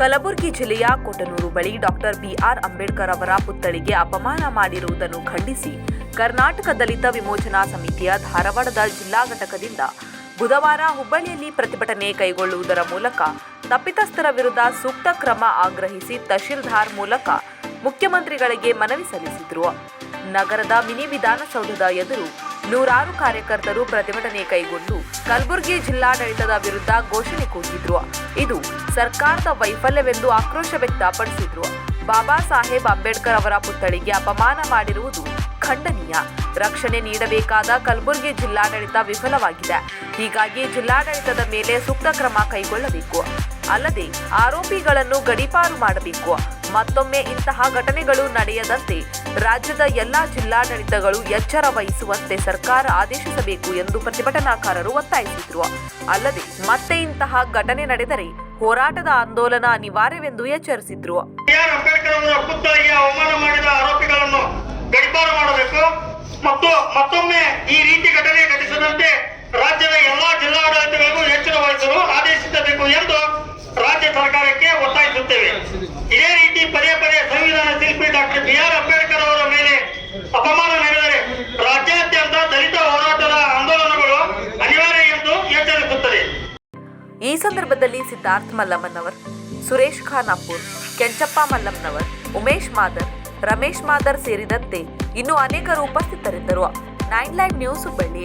ಕಲಬುರಗಿ ಜಿಲ್ಲೆಯ ಕೊಟನೂರು ಬಳಿ doctor B R Ambedkar ಅವರ ಪುತ್ಥಳಿಗೆ ಅಪಮಾನ ಮಾಡಿರುವುದನ್ನು ಖಂಡಿಸಿ ಕರ್ನಾಟಕ ದಲಿತ ವಿಮೋಚನಾ ಸಮಿತಿಯ ಧಾರವಾಡದ ಜಿಲ್ಲಾ ಘಟಕದಿಂದ ಬುಧವಾರ ಹುಬ್ಬಳ್ಳಿಯಲ್ಲಿ ಪ್ರತಿಭಟನೆ ಕೈಗೊಳ್ಳುವುದರ ಮೂಲಕ ತಪ್ಪಿತಸ್ಥರ ವಿರುದ್ಧ ಸೂಕ್ತ ಕ್ರಮ ಆಗ್ರಹಿಸಿ ತಹಶೀಲ್ದಾರ್ ಮೂಲಕ ಮುಖ್ಯಮಂತ್ರಿಗಳಿಗೆ ಮನವಿ ಸಲ್ಲಿಸಿದರು. ನಗರದ ಮಿನಿ ವಿಧಾನಸೌಧದ ಎದುರು ನೂರಾರು ಕಾರ್ಯಕರ್ತರು ಪ್ರತಿಭಟನೆ ಕೈಗೊಂಡು ಕಲಬುರಗಿ ಜಿಲ್ಲಾಡಳಿತದ ವಿರುದ್ಧ ಘೋಷಣೆ ಕೂಗಿದ್ರು. ಇದು ಸರ್ಕಾರದ ವೈಫಲ್ಯವೆಂದು ಆಕ್ರೋಶ ವ್ಯಕ್ತಪಡಿಸಿದ್ರು. ಬಾಬಾ ಸಾಹೇಬ್ ಅಂಬೇಡ್ಕರ್ ಅವರ ಪುತ್ಥಳಿಗೆ ಅಪಮಾನ ಮಾಡಿರುವುದು ಖಂಡನೀಯ. ರಕ್ಷಣೆ ನೀಡಬೇಕಾದ ಕಲಬುರಗಿ ಜಿಲ್ಲಾಡಳಿತ ವಿಫಲವಾಗಿದೆ. ಹೀಗಾಗಿ ಜಿಲ್ಲಾಡಳಿತದ ಮೇಲೆ ಸೂಕ್ತ ಕ್ರಮ ಕೈಗೊಳ್ಳಬೇಕು. ಅಲ್ಲದೆ ಆರೋಪಿಗಳನ್ನು ಗಡೀಪಾರು ಮಾಡಬೇಕು. ಮತ್ತೊಮ್ಮೆ ಇಂತಹ ಘಟನೆಗಳು ನಡೆಯದಂತೆ ರಾಜ್ಯದ ಎಲ್ಲಾ ಜಿಲ್ಲಾಡಳಿತಗಳು ಎಚ್ಚರ ವಹಿಸುವಂತೆ ಸರ್ಕಾರ ಆದೇಶಿಸಬೇಕು ಎಂದು ಪ್ರತಿಭಟನಾಕಾರರು ಒತ್ತಾಯಿಸಿದ್ರು. ಅಲ್ಲದೆ ಮತ್ತೆ ಇಂತಹ ಘಟನೆ ನಡೆದರೆ ಹೋರಾಟದ ಆಂದೋಲನ ಅನಿವಾರ್ಯವೆಂದು ಎಚ್ಚರಿಸಿದ್ರು. ಮತ್ತು ಮತ್ತೊಮ್ಮೆ ಈ ರೀತಿ ಘಟನೆ ಘಟಿಸದಂತೆ ರಾಜ್ಯದ ಎಲ್ಲಾ ಜಿಲ್ಲಾಡಳಿತಗಳಿಗೂ ಎಚ್ಚರ ವಹಿಸಲು ಆದೇಶಿಸಬೇಕು ಎಂದು ರಾಜ್ಯ ಸರ್ಕಾರಕ್ಕೆ ಒತ್ತಾಯಿಸುತ್ತೇವೆ. ಇದೇ ರೀತಿ ಪದೇ ಪದೇ ಸಂವಿಧಾನ ಶಿಲ್ಪಿ ಡಾಕ್ಟರ್ ಬಿ ಆರ್ ಅಂಬೇಡ್ಕರ್ ಅವರ ಮೇಲೆ ಅಪಮಾನ ನಡೆದರೆ ರಾಜ್ಯಾದ್ಯಂತ ದಲಿತ ಹೋರಾಟದ ಆಂದೋಲನಗಳು ಅನಿವಾರ್ಯ ಎಂದು ಎಚ್ಚರಿಸುತ್ತದೆ. ಈ ಸಂದರ್ಭದಲ್ಲಿ ಸಿದ್ಧಾರ್ಥ್ ಮಲ್ಲಮ್ಮನವರ್, ಸುರೇಶ್ ಖಾನಾಪುರ್, ಕೆಂಚಪ್ಪ ಮಲ್ಲಮ್ಮನವರ್, ಉಮೇಶ್ ಮಾದರ್, ರಮೇಶ್ ಮಾದರ್ ಸೇರಿದಂತೆ ಇನ್ನು ಅನೇಕರು ಉಪಸ್ಥಿತರಿದ್ದರು. Nine line news Hubballi